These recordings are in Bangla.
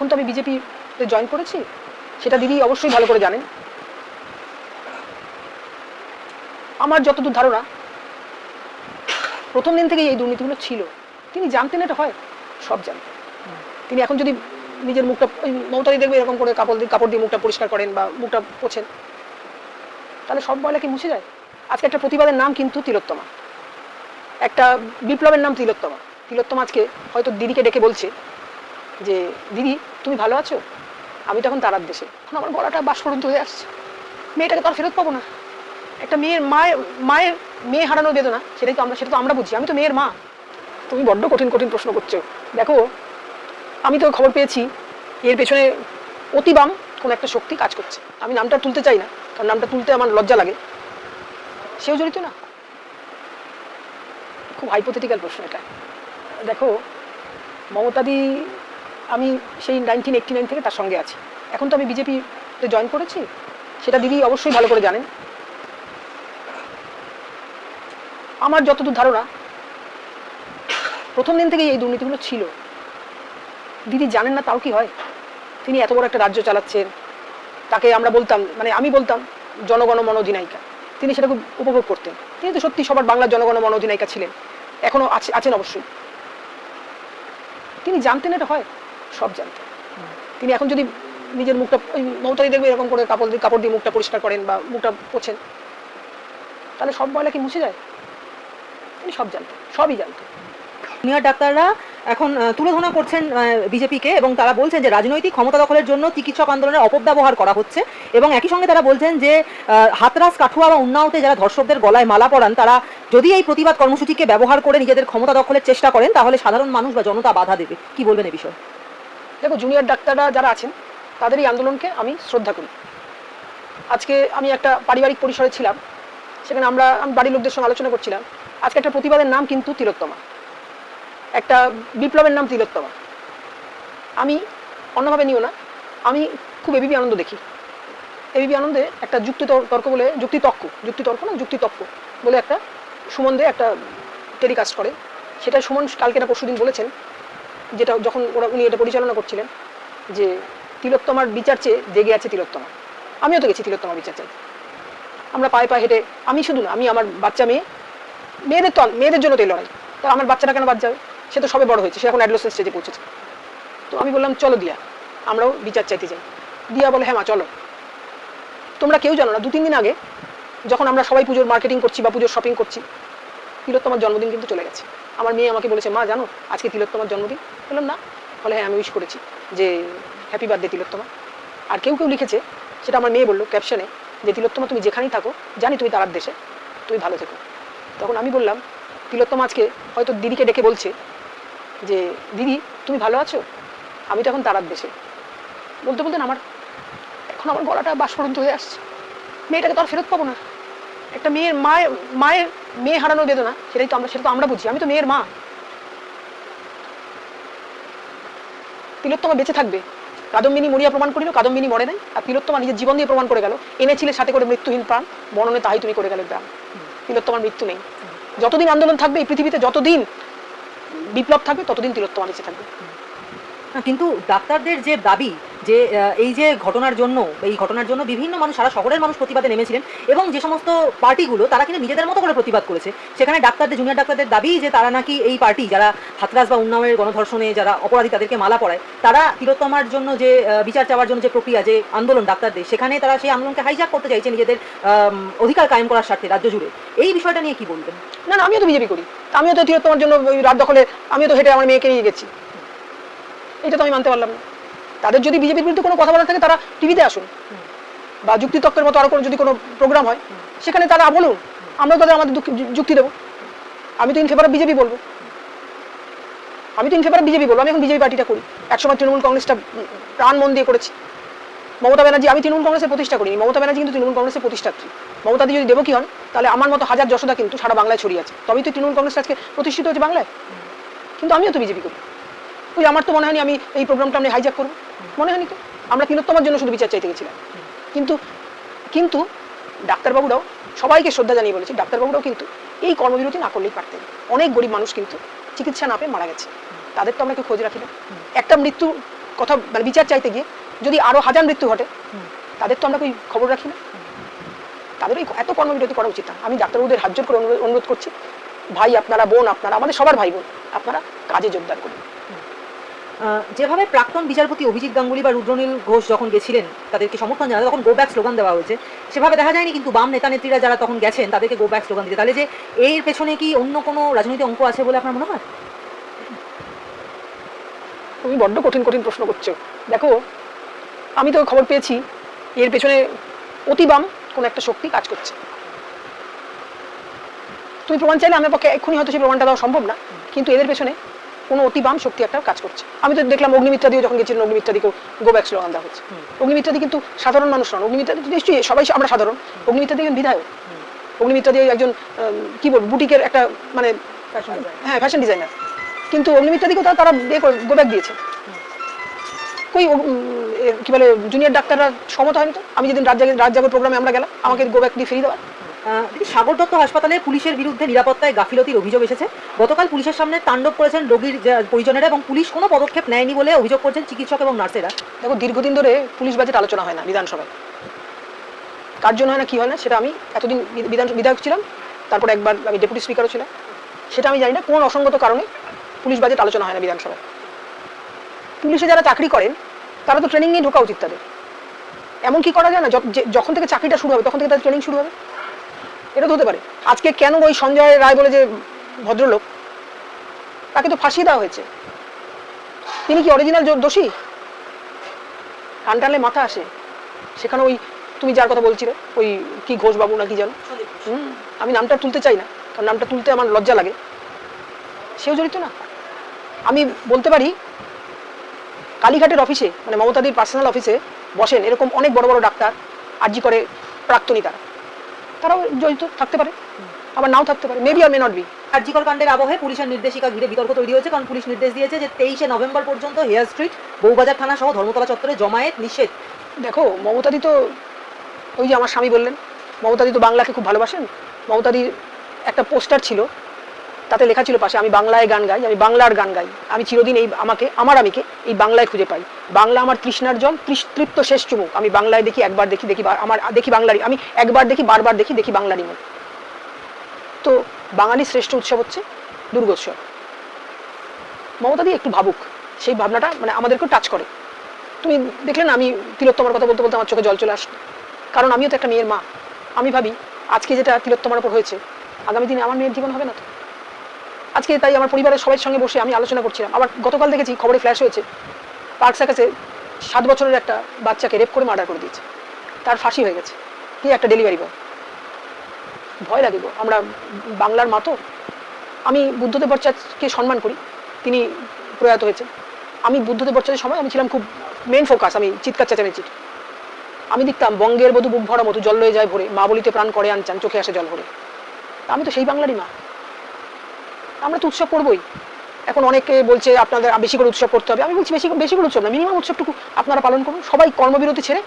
এখন তো আমি বিজেপিতে জয়েন করেছি। সেটা দিদি অবশ্যই ভালো করে জানেন। আমার যতদূর ধারণা, প্রথম দিন থেকেই এই দুর্নীতিগুলো ছিল। তিনি জানতেন এটা হয়, সব জানতেন। তিনি এখন যদি নিজের মুখটা, ওই মমতাদি দেখবে এরকম করে কাপড় দিয়ে কাপড় দিয়ে মুখটা পরিষ্কার করেন বা মুখটা পোছেন, তাহলে সব ময়লা কি মুছে যায়? আজকে একটা প্রতিবাদের নাম কিন্তু তিলোত্তমা। একটা বিপ্লবের নাম তিলোত্তমা। তিলোত্তমা আজকে হয়তো দিদিকে ডেকে বলছে যে, দিদি, তুমি ভালো আছো? আমি তখন তারার দেশে। এখন আমার গলাটা বাষ্পরন্ত হয়ে আসছে। মেয়েটাকে তো আর ফেরত পাবো না। একটা মেয়ের মায়ের মায়ের মেয়ে হারানোর বেদনা, সেটাই তো আমরা, সেটা তো আমরা বুঝি। আমি তো মেয়ের মা। তুমি বড্ড কঠিন কঠিন প্রশ্ন করছ। দেখো, আমি তো খবর পেয়েছি, এর পেছনে অতিবাম কোনো একটা শক্তি কাজ করছে। আমি নামটা তুলতে চাই না, কারণ নামটা তুলতে আমার লজ্জা লাগে। সেও জড়িত না। খুব হাইপোথেটিক্যাল প্রশ্ন এটা। দেখো, মমতাদি আমি সেই নাইনটিন এইটটি নাইন থেকে তার সঙ্গে আছি। এখন তো আমি বিজেপিতে জয়েন করেছি, সেটা দিদি অবশ্যই ভালো করে জানেন। আমার যতদূর ধারণা, প্রথম দিন থেকেই এই দুর্নীতিগুলো ছিল। দিদি জানেন না তাও কি হয়? তিনি এত বড় একটা রাজ্য চালাচ্ছেন, তাকে আমরা বলতাম মানে আমি বলতাম, জনগণ মন অধিনায়িকা তিনি সেটা খুব উপভোগ করতেন। তিনি তো সত্যি সবার বাংলার জনগণ মন অধিনায়িকা ছিলেন। এখনও আছে, আছেন অবশ্যই। তিনি জানতেন এটা হয়। সব জানতেন তিনি এখন যদি নিজের মুখটা, ওই মমতাদি দেখবে এরকম করে কাপড় দিয়ে কাপড় দিয়ে মুখটা পরিষ্কার করেন বা মুখটা পোছেন, তাহলে সব ময়লা কি মুছে যায়? তিনি সব জানতেন সবই জানতেন জুনিয়র ডাক্তাররা এখন তুলোধনা করছেন বিজেপিকে এবং তারা বলছেন যে রাজনৈতিক ক্ষমতা দখলের জন্য চিকিৎসক আন্দোলনের অপব্যবহার করা হচ্ছে এবং একই সঙ্গে তারা বলছেন যে হাতরাস, কাঠুয়া বা উন্নাওতে যারা ধর্ষকদের গলায় মালা পরান, তারা যদি এই প্রতিবাদ কর্মসূচিকে ব্যবহার করে নিজেদের ক্ষমতা দখলের চেষ্টা করেন, তাহলে সাধারণ মানুষ বা জনতা বাধা দেবে। কি বলবেন এ বিষয়ে? দেখো জুনিয়র ডাক্তাররা যারা আছেন, তাদের এই আন্দোলনকে আমি শ্রদ্ধা করি। আজকে আমি একটা পারিবারিক পরিসরে ছিলাম, সেখানে আমরা, আমি বাড়ির লোকদের সঙ্গে আলোচনা করছিলাম। আজকে একটা প্রতিবাদের নাম কিন্তু তিলোত্তমা। একটা বিপ্লবের নাম তিলোত্তমা। আমি অন্যভাবে নিও না, আমি খুব এবিপি আনন্দ দেখি। এবিপি আনন্দে একটা যুক্তি তর- তর্ক বলে যুক্তি তক্ক যুক্তি তর্ক না যুক্তি তক্ক বলে একটা সুমন দে একটা টেলিকাস্ট করে। সেটা সুমন কালকে না পরশুদিন বলেছেন। যেটা যখন ওরা, উনি এটা পরিচালনা করছিলেন, যে তিলোত্তমার বিচার চেয়ে জেগে আছে তিলোত্তমা। আমিও তো গেছি তিলোত্তমার বিচার চাইতে। আমরা পায়ে পায়ে হেঁটে, আমি শুধু না, আমি আমার বাচ্চা মেয়ে, মেয়েদের তো মেয়েদের জন্য তো লড়াই। তো আমার বাচ্চাটা কেন বাদ যাবে? সে তো সবে বড় হয়েছে, সে এখন অ্যাডলোসেন্স স্টেজে পৌঁছেছে। তো আমি বললাম, চলো দিয়া, আমরাও বিচার চাইতে যাই। দিয়া বলে হ্যাঁ মা, চলো। তোমরা কেউ জানো না, দু তিন দিন আগে যখন আমরা সবাই পুজোর মার্কেটিং করছি বা পুজোর শপিং করছি, তিলোত্তমার জন্মদিন কিন্তু চলে গেছে। আমার মেয়ে আমাকে বলেছে, মা, জানো, আজকে তিলোত্তমার জন্মদিন? বললাম, না বলে হ্যাঁ আমি উইশ করেছি যে হ্যাপি বার্থডে তিলোত্তমা। আর কেউ কেউ লিখেছে, সেটা আমার মেয়ে বলল ক্যাপশনে যে তিলোত্তমা, তুমি যেখানেই থাকো, জানি তুমি তারার দেশে তুমি ভালো থেকো। তখন আমি বললাম, তিলোত্তমা আজকে হয়তো দিদিকে ডেকে বলছে যে, দিদি, তুমি ভালো আছো? আমি তো এখন তারার দেশে বলতে বলতে না, আমার এখন আমার গলাটা বাষ্পরন্ত হয়ে আসছে। মেয়েটাকে তো আর ফেরত পাবো না। একটা মেয়ের মায়ের মায়ের মেয়ে হারানোর বেদনা, সেটাই তো আমরা, সেটা তো আমরা বুঝি। আমি তো মেয়ের মা। তিলোত্তমা বেঁচে থাকবে। কাদম্বিনী মরিয়া প্রমাণ করিল, কাদম্বিনী মরে নাই, আর তিলোত্তমা নিজের জীবন দিয়ে প্রমাণ করে গেল। এনেছিলে সাথে করে মৃত্যুহীন প্রাণ মননে তাই তুমি করে গেলে প্রাণ। তিলোত্তমার মৃত্যু নেই। যতদিন আন্দোলন থাকবে এই পৃথিবীতে, যতদিন বিপ্লব থাকবে, ততদিন তিলোত্তমা বেঁচে থাকবে। কিন্তু ডাক্তারদের যে দাবি যে এই যে ঘটনার জন্য, এই ঘটনার জন্য বিভিন্ন মানুষ, সারা শহরের মানুষ প্রতিবাদে নেমেছিলেন এবং যে সমস্ত পার্টিগুলো, তারা কিন্তু নিজেদের মতো করে প্রতিবাদ করেছে। সেখানে ডাক্তারদের জুনিয়র ডাক্তারদের দাবি যে তারা নাকি এই পার্টি, যারা হাতরাস বা উন্নয়নের গণধর্ষণে যারা অপরাধী তাদেরকে মালা পড়ায় তারা তিলোত্তমার জন্য যে বিচার চাওয়ার জন্য যে প্রক্রিয়া, যে আন্দোলন ডাক্তারদের, সেখানে তারা সেই আন্দোলনকে হাইজাক করতে চাইছে নিজেদের অধিকার কায়েম করার স্বার্থে রাজ্য জুড়ে। এই বিষয়টা নিয়ে কি বলবেন? না না, আমিও তো বিজেপি করি। আমিও তো তিলোত্তমার জন্য রাত দখলে, আমিও তো হেঁটে আমার মেয়েকে নিয়ে গেছি। এটা তো আমি মানতে পারলাম না। তাদের যদি বিজেপির বিরুদ্ধে কোনো কথা বলার থাকে, তারা টিভিতে আসুন। বা যুক্তিতক্কের মতো আরও কোনো যদি কোনো প্রোগ্রাম হয়, সেখানে তারা বলুন, আমরাও তাদের আমাদের যুক্তি দেবো। আমি তো ইন ফেভার বিজেপি বলব। আমি তো ইন ফেভার বিজেপি বলব। আমি এখন বিজেপি পার্টিটা করি। একসময় তৃণমূল কংগ্রেসটা প্রাণ মন দিয়ে করেছি। মমতা ব্যানার্জি, আমি তৃণমূল কংগ্রেসের প্রতিষ্ঠা করিনি। মমতা ব্যানার্জি কিন্তু তৃণমূল কংগ্রেসের প্রতিষ্ঠাত্রী। মমতাদি যদি দেবো দেবকী হন, তাহলে আমার মতো হাজার যশোদা কিন্তু সারা বাংলায় ছড়িয়ে আছে। তবেই তো তৃণমূল কংগ্রেস আজকে প্রতিষ্ঠিত হয়েছে বাংলায়। কিন্তু আমিও তো বিজেপি করি। ওই আমার তো মনে হয়নি আমি এই প্রোগ্রামটা আমি হাইজ্যাক করব। মনে হয়নি তো? আমরা তিলোত্তমার জন্য শুধু বিচার চাইতে গেছিলাম। কিন্তু কিন্তু ডাক্তারবাবুরাও সবাইকে শ্রদ্ধা জানিয়ে বলেছি, ডাক্তারবাবুরাও কিন্তু এই কর্মবিরতি না করলেই পারতেন। অনেক গরিব মানুষ কিন্তু চিকিৎসা না পেয়ে মারা গেছে। তাদের তো আমরা কেউ খোঁজ রাখি না। একটা মৃত্যু কথা মানে বিচার চাইতে গিয়ে যদি আরও হাজার মৃত্যু ঘটে, তাদের তো আমরা কই খবর রাখি না? তাদের ওই এত কর্মবিরতি করা উচিত না। আমি ডাক্তারবাবুদের হাত জোর করে অনুরোধ- করছি, ভাই আপনারা বোন, আপনারা আমাদের সবার ভাই বোন, আপনারা কাজে যোগদান করুন। যেভাবে প্রাক্তন বিচারপতি অভিজিৎ গাঙ্গুলি বা রুদ্রনীল ঘোষ যখন গেছিলেন, তাদেরকে সমর্থন জানাতে তখন গো ব্যাক স্লোগান দেওয়া হয়েছে। সেভাবে দেখা যায়নি, কিন্তু বাম নেতা নেত্রীরা যারা তখন গেছেন, তাদেরকে গো ব্যাক স্লোগান দিতে। তাহলে যে এর পেছনে কি অন্য কোনো রাজনৈতিক অঙ্ক আছে বলে আপনার মনে হয়? তুমি বড্ড কঠিন কঠিন প্রশ্ন করছ। দেখো, আমি তো খবর পেয়েছি, এর পেছনে অতি বাম কোনো একটা শক্তি কাজ করছে। তুমি প্রমাণ চাইলে আমার পক্ষে এক্ষুনি হয়তো সেই প্রমাণটা দেওয়া সম্ভব না, কিন্তু এদের পেছনে কোনো অতি বাম শক্তি একটা কাজ করছে। আমি তো দেখলাম অগ্নিমিত্রাদিও যখন গেছিলেন অগ্নিমিত্রাদিকেও গো ব্যাক স্লোগান দেওয়া হচ্ছে। হুম। অগ্নিমিত্রাদি কিন্তু সাধারণ মানুষ নন। অগ্নিমিত্রাদি তো নিশ্চয়ই সবাই আমরা সাধারণ। অগ্নিমিত্রাদি একজন বিধায়ক। হুম। অগ্নিমিত্রাদি একজন কি বলব বুটিকের একটা মানে হ্যাঁ ফ্যাশন ডিজাইনার কিন্তু অগ্নিমিত্রাদিকেও তারা তারা গো ব্যাক দিয়েছে। কই কি বলে জুনিয়র ডাক্তাররা সমত হয়নি তো? আমি যেদিন রাত জাগর প্রোগ্রামে আমরা গেলাম আমাকে গো ব্যাক দিয়ে ফিরিয়ে দেওয়া। সাগর দত্ত হাসপাতালে পুলিশের বিরুদ্ধে নিরাপত্তায় গাফিলতির অভিযোগ এসেছে। গতকাল পুলিশের সামনে তাণ্ডব করেছেন রোগীর পরিজনেরা এবং পুলিশ কোনো পদক্ষেপ নেয়নি বলে অভিযোগ করছেন চিকিৎসক এবং নার্সেরা। দেখো, দীর্ঘদিন ধরে পুলিশ বাজেট আলোচনা হয় না বিধানসভায়। কার জন্য হয় না, কি হয় না, সেটা আমি এতদিন বিধান, বিধায়ক ছিলাম, তারপর একবার আমি ডেপুটি স্পিকারও ছিলাম। সেটা আমি জানি না, কোন অসঙ্গত কারণে পুলিশ বাজেট আলোচনা হয় না বিধানসভায়। পুলিশে যারা চাকরি করেন, তারা তো ট্রেনিং নিয়ে ঢোকা উচিত তাদের। এমন কি করা যায় না যখন থেকে চাকরিটা শুরু হবে, তখন থেকে তাদের ট্রেনিং শুরু হবে। এটা তো হতে পারে। আজকে কেন ওই সঞ্জয় রায় বলে যে ভদ্রলোক? তাকে তো ফাঁসিয়ে দেওয়া হয়েছে। তিনি কি অরিজিনাল দোষী? কান টানলে মাথা আসে। সেখানে ওই তুমি যার কথা বলছিলে ওই কি ঘোষবাবু না কি জানো হুম, আমি নামটা তুলতে চাই না কারণ নামটা তুলতে আমার লজ্জা লাগে। সেও জড়িত না। আমি বলতে পারি কালীঘাটের অফিসে মানে মমতাদির পার্সোনাল অফিসে বসেন এরকম অনেক বড় বড় ডাক্তার আর্জি করে প্রাক্তনী তারা। তারাও জড়িত থাকতে পারে। আবার নাও থাকতে পারে। মেবি আর মে নট বি কার্যকর কাণ্ডের আবহে পুলিশের নির্দেশিকা ঘিরে বিতর্ক তৈরি হয়েছে কারণ পুলিশ নির্দেশ দিয়েছে যে তেইশে নভেম্বর পর্যন্ত হেয়ার স্ট্রিট বউবাজার থানা সহ ধর্মতলা চত্বরে জমায়েত নিষেধ। দেখো মমতাদি তো ওই যে আমার স্বামী বললেন মমতাদি তো বাংলাকে খুব ভালোবাসেন। মমতাদির একটা পোস্টার ছিল তাতে লেখা ছিল পাশে, আমি বাংলায় গান গাই, আমি বাংলার গান গাই। আমি চিরদিন এই আমাকে, আমার আমিকে এই বাংলায় খুঁজে পাই। বাংলা আমার তৃষ্ণার জল তৃপ্ত শেষ চুমুক। আমি বাংলায় দেখি একবার, দেখি দেখি আমার দেখি বাংলারই, আমি একবার দেখি, বারবার দেখি দেখি বাংলারই মুখ তো বাঙালির শ্রেষ্ঠ উৎসব হচ্ছে দুর্গোৎসব। মমতাদি একটু ভাবুক, সেই ভাবনাটা মানে আমাদেরকেও টাচ করে। তুমি দেখলে না, আমি তিলোত্তমার কথা বলতে বলতে আমার চোখে জল চলে আসলো। কারণ আমিও তো একটা মেয়ের মা। আমি ভাবি, আজকে যেটা তিলোত্তমার উপর হয়েছে, আগামী দিনে আমার মেয়ের জীবন হবে না তো? আজকে তাই আমার পরিবারের সবার সঙ্গে বসে আমি আলোচনা করছিলাম। আবার গতকাল দেখেছি খবরে ফ্ল্যাশ হয়েছে পার্ক সার্কাসে সাত বছরের একটা বাচ্চাকে রেপ করে মার্ডার করে দিয়েছে। তার ফাঁসি হয়ে গেছে। কি একটা ডেলিভারি বয় ভয় লাগে গো। আমরা বাংলার মা তো। আমি বুদ্ধদেব ভট্টাচার্যকে সম্মান করি। তিনি প্রয়াত হয়েছে আমি বুদ্ধদেব ভট্টাচার্যের সময় আমি ছিলাম খুব মেন ফোকাস আমি চিৎকার চেঁচামেচির আমি দেখতাম বঙ্গের বধু বুক ভরা মতো জল লয়ে যায় ভরে। মা বলিতে প্রাণ করে আনচান, চোখে আসে জল ভরে। আমি তো সেই বাংলারই মা। আমরা তো উৎসব করবোই। এখন অনেকে বলছে আপনাদের বেশি করে উৎসব করতে হবে। আমি বলছি বেশি বেশি করে উৎসব না মিনিমাম উৎসবটুকু আপনারা পালন করুন। সবাই কর্মবিরতি ছেড়ে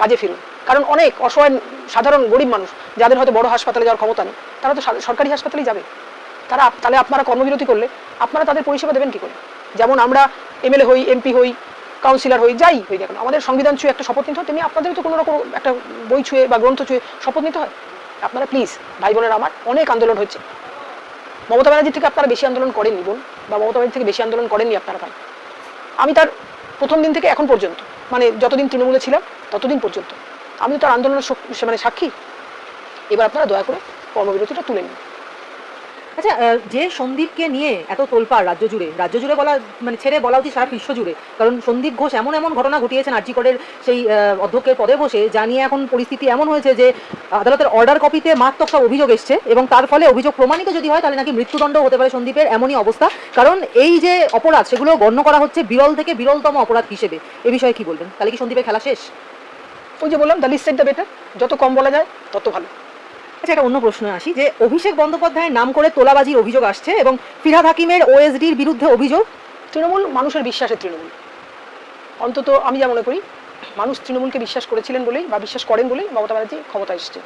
কাজে ফিরুন। কারণ অনেক অসহায়, সাধারণ, গরিব মানুষ, যাদের হয়তো বড় হাসপাতালে যাওয়ার ক্ষমতা নেই, তারা তো সরকারি হাসপাতালেই যাবে। তারা, তাহলে আপনারা কর্মবিরতি করলে আপনারা তাদের পরিষেবা দেবেন কি করে? যেমন আমরা এমএলএ হই, এমপি হই কাউন্সিলর হই, যাই হই দেখুন আমাদের সংবিধান ছুঁয়ে একটা শপথ নিতে হয়, তেমনি আপনাদের তো কোনো রকম একটা বই ছুঁয়ে বা গ্রন্থ ছুঁয়ে শপথ নিতে হয়। আপনারা প্লিজ ভাই বোনেরা আমার, অনেক আন্দোলন হচ্ছে। মমতা ব্যানার্জি থেকে আপনারা বেশি আন্দোলন করেননি বোন, বা মমতা ব্যানার্জি থেকে বেশি আন্দোলন করেননি আপনারা ভাই আমি তার প্রথম দিন থেকে এখন পর্যন্ত মানে যতদিন তৃণমূলে ছিলাম, ততদিন পর্যন্ত। আমি তার আন্দোলনের মানে সাক্ষী। এবার আপনারা দয়া করে কর্মবিরতিটা তুলে নিন। আচ্ছা যে সন্দীপকে নিয়ে এত তোলপাড় রাজ্য জুড়ে রাজ্য জুড়ে বলা মানে ছেড়ে বলা উচিত সারা বিশ্ব জুড়ে, কারণ সন্দীপ ঘোষ এমন এমন ঘটনা ঘটিয়েছেন আর্জিকরের সেই অধ্যক্ষের পদে বসে, যা নিয়ে এখন পরিস্থিতি এমন হয়েছে যে আদালতের অর্ডার কপিতে মারাত্মক সব অভিযোগ এসছে এবং তার ফলে অভিযোগ প্রমাণিত যদি হয়, তাহলে নাকি মৃত্যুদণ্ড হতে পারে সন্দীপের এমনই অবস্থা। কারণ এই যে অপরাধ, সেগুলো গণ্য করা হচ্ছে বিরল থেকে বিরলতম অপরাধ হিসেবে। এ বিষয়ে কি বলবেন? তাহলে কি সন্দীপের খেলা শেষ? ওই যে বললাম দ্য লিস্ট দ্য বেটার যত কম বলা যায়, তত ভালো। আচ্ছা একটা অন্য প্রশ্ন আসি, যে অভিষেক বন্দ্যোপাধ্যায়ের নাম করে তোলাবাজির অভিযোগ আসছে এবং ফিরহাদ হাকিমের ওএসডির বিরুদ্ধে অভিযোগ? তৃণমূল, মানুষের বিশ্বাসের তৃণমূল। অন্তত আমি যা মনে করি, মানুষ তৃণমূলকে বিশ্বাস করেছিলেন বলেই বা বিশ্বাস করেন বলেই মমতা ব্যানার্জি ক্ষমতা এসছে।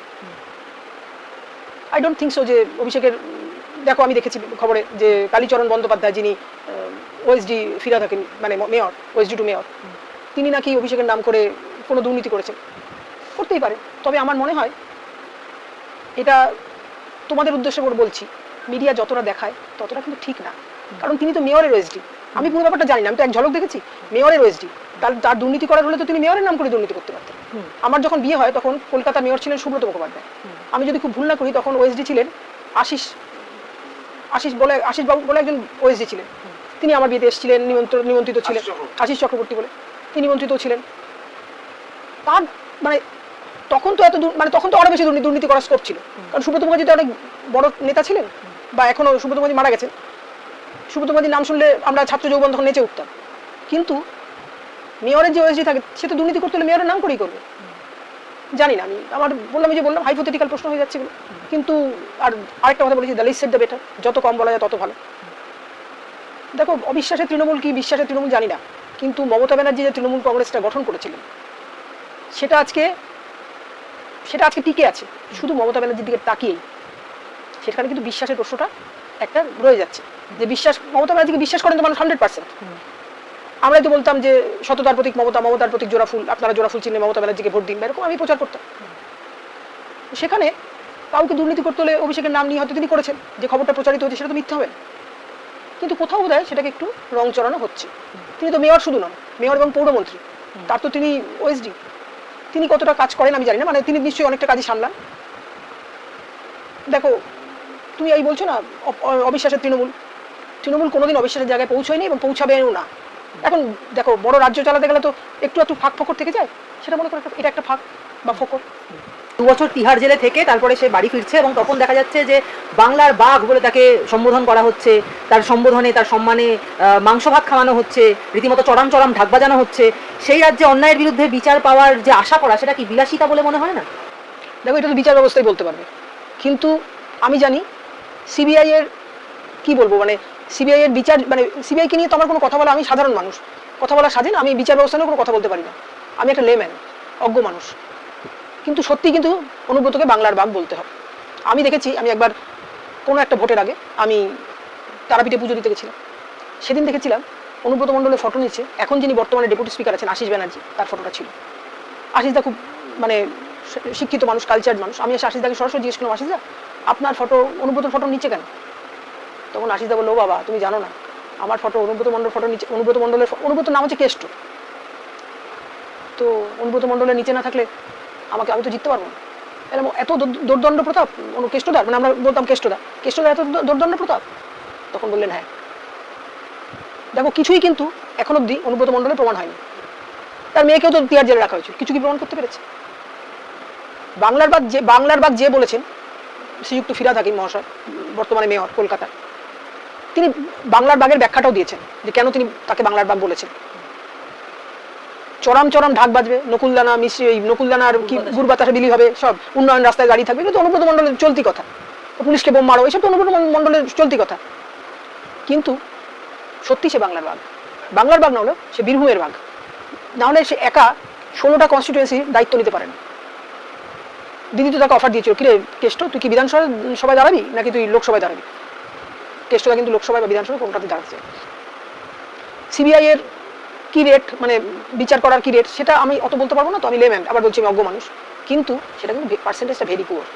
আই ডোন্ট থিঙ্ক সো যে অভিষেকের, দেখো আমি দেখেছি খবরে যে কালীচরণ বন্দ্যোপাধ্যায় যিনি ওএসডি ফিরা থাকেন মানে মেয়র ওএসডি টু মেয়র, তিনি নাকি অভিষেকের নাম করে কোনো দুর্নীতি করেছেন। করতেই পারে। তবে আমার মনে হয় এটা তোমাদের উদ্দেশ্য করে বলছি মিডিয়া যতটা দেখায় ততটা কিন্তু ঠিক না। কারণ তিনি তো মেয়রের ওএসডি আমি পুরো ব্যাপারটা জানি না আমি তো এক ঝলক দেখেছি মেয়রের ওএসডি তার তার দুর্নীতি করার হলে তো তিনি মেয়রের নাম করে দুর্নীতি করতে পারতেন। আমার যখন বিয়ে হয় তখন কলকাতা মেয়র ছিলেন সুব্রত মুখোপাধ্যায়। আমি যদি খুব ভুল না করি তখন ওএসডি ছিলেন আশিস আশিস বলে আশিস বাবু বলে একজন ওএসডি ছিলেন। তিনি আমার বিয়েতে এসেছিলেন নিমন্ত্রণ নিমন্ত্রিত ছিলেন। আশিস চক্রবর্তী। আশিস চক্রবর্তী বলে। তিনি নিমন্ত্রিত ছিলেন। তার মানে তখন তো এত মানে তখন তো আরও বেশি দুর্নীতি দুর্নীতি করার স্কোপ ছিল। কারণ সুব্রত মুখার্জি তো অনেক বড় নেতা ছিলেন বা এখনও সুব্রত মুখার্জি মারা গেছেন। সুব্রত মুখার্জির নাম শুনলে আমরা ছাত্র যৌবন তখন নেচে উঠতাম। কিন্তু মেয়রের যে ওএসডি থাকে সে তো দুর্নীতি করতে হলে মেয়রের নাম করেই করবে। জানি না আমি আমার বললাম যে বললাম হাইপোথেটিক্যাল প্রশ্ন হয়ে যাচ্ছে কিন্তু আর আরেকটা কথা বলেছি the least said the better যত কম বলা যায় তত ভালো। দেখো অবিশ্বাসের তৃণমূল কি বিশ্বাসের তৃণমূল জানি না। কিন্তু মমতা ব্যানার্জি যে তৃণমূল কংগ্রেসটা গঠন করেছিলেন সেটা আজকে সেটা আজকে টিকে আছে। শুধু মমতা ব্যানার্জির দিকে তাকিয়েই। সেখানে কিন্তু বিশ্বাসের প্রশ্নটা একটা রয়ে যাচ্ছে। যে বিশ্বাস, মমতা ব্যানার্জিকে বিশ্বাস করেন তো মানুষ হান্ড্রেড পার্সেন্ট আমরা তো বলতাম যে সততার প্রতীক মমতা, মমতার প্রতীক জোড়া ফুল, আপনারা জোড়া ফুল চিহ্নে মমতা ব্যানার্জিকে ভোট দিন এরকম আমি প্রচার করতাম। সেখানে কাউকে দুর্নীতি করতে হলে অভিষেকের নাম নিয়ে হয়তো তিনি করেছেন। যে খবরটা প্রচারিত হচ্ছে সেটা তো মিথ্যা হবে। কিন্তু কোথাও বোধ সেটাকে একটু রং চড়ানো হচ্ছে। তিনি তো মেয়র শুধু নন, মেয়র এবং পৌরমন্ত্রী। তার তো তিনি ওএসডি তিনি কতটা কাজ করেন আমি জানি না। মানে তিনি নিশ্চয়ই অনেকটা কাজই সামলান। দেখো, তুমি এই বলছো না অবিশ্বাসের তৃণমূল। তৃণমূল কোনোদিন অবিশ্বাসের জায়গায় পৌঁছয়নি এবং পৌঁছাবেও না। এখন দেখো, বড় রাজ্য চালাতে গেলে তো একটু একটু ফাঁক ফোকর থেকে যায়। সেটা মনে করো এটা একটা ফাঁক বা ফোকর। দু বছর তিহার জেলে থেকে তারপরে সে বাড়ি ফিরছে এবং তখন দেখা যাচ্ছে যে বাংলার বাঘ বলে তাকে সম্বোধন করা হচ্ছে, তার সম্বোধনে, তার সম্মানে মাংস ভাত খাওয়ানো হচ্ছে, রীতিমতো চড়াম চড়াম ঢাক বাজানো হচ্ছে। সেই রাজ্যে অন্যায়ের বিরুদ্ধে বিচার পাওয়ার যে আশা করা, সেটা কি বিলাসিতা বলে মনে হয় না? দেখো, এটা তো বিচার ব্যবস্থাই বলতে পারবে। কিন্তু আমি জানি সিবিআই এর কি বলব মানে সিবিআই এর বিচার মানে সিবিআইকে নিয়ে তো আমার কোনো কথা বলা, আমি সাধারণ মানুষ। কথা বলা স্বাধীন, আমি বিচার ব্যবস্থা নিয়ে কোনো কথা বলতে পারি না। আমি একটা লেম্যান অজ্ঞ মানুষ। কিন্তু সত্যি কিন্তু অনুব্রতকে বাংলার বাঘ বলতে হবে। আমি দেখেছি, আমি একবার কোনো একটা ভোটের আগে আমি তারাপীঠে পুজো দিতে গেছিলাম। সেদিন দেখেছিলাম অনুব্রত মণ্ডলের ফটো নিচে, এখন যিনি বর্তমানে ডেপুটি স্পিকার আছেন আশিস ব্যানার্জি, তার ফটোটা ছিল। আশিসদা খুব মানে শিক্ষিত মানুষ কালচার মানুষ। আমি এসে আশিসদাকে সরাসরি জিজ্ঞেস করলাম আশিসদা আপনার ফটো অনুব্রত ফটো নিচে কেন? তখন আশিসদা বলল, "ও বাবা, তুমি জানো না, আমার ফটো, অনুব্রত মণ্ডল ফটো নিচে, অনুব্রত মণ্ডলের অনুব্রত নাম হচ্ছে কেষ্ট তো অনুব্রত মণ্ডলের নিচে না থাকলে আমাকে, আমি তো জিততে পারব না। এরকম এত দোর- দোর্দণ্ড প্রতাপ কেষ্টদার মানে আমরা বলতাম কেষ্টদা কেষ্টদার এত দোর্দণ্ড প্রতাপ? তখন বললেন হ্যাঁ। দেখো, কিছুই কিন্তু এখন অবধি অনুব্রত মণ্ডলের প্রমাণ হয়নি। তার মেয়েকেও তো তিয়ার জেলে রাখা হয়েছিল কিছু কি প্রমাণ করতে পেরেছে? বাংলার বাগ যে, বাংলার বাগ যে বলেছেন, শ্রীযুক্ত ফিরাদ হাকিম মহাশয়, বর্তমানে মেয়র কলকাতার, তিনি বাংলার বাগের ব্যাখ্যাটাও দিয়েছেন যে কেন তিনি তাকে বাংলার বাগ বলেছেন। চরম চরম ঢাক বাজবে নকুলদানা মিশ্রি এই নকুলদানার কি গুড় বাতাসে। বিলি হবে সব উন্নয়ন রাস্তায় গাড়ি থাকবে কিন্তু অনুব্রত মণ্ডলের চলতি কথা। পুলিশকে বোম মারো এসব তো অনুব্রত মণ্ডলের চলতি কথা। কিন্তু সত্যি সে বাংলার বাঘ। বাংলার বাঘ না হলেও সে বীরভূমের বাঘ। না হলে সে একা ষোলোটা কনস্টিটুয়েন্সির দায়িত্ব নিতে পারে না। দিদি তো তাকে অফার দিয়েছিল কিরে কেষ্ট তুই কি বিধানসভা সভায় দাঁড়াবি নাকি তুই লোকসভায় দাঁড়াবি? কেষ্টটা কিন্তু লোকসভায় বা বিধানসভায় কোনটাতে দাঁড়াচ্ছে সিবিআই এর কি রেট মানে বিচার করার কি রেট সেটা আমি অত বলতে পারব না, তো আমি লেম্যান আবার বলছি আমি অজ্ঞ মানুষ। কিন্তু সেটা কিন্তু পার্সেন্টেজটা ভেরি পুয়ার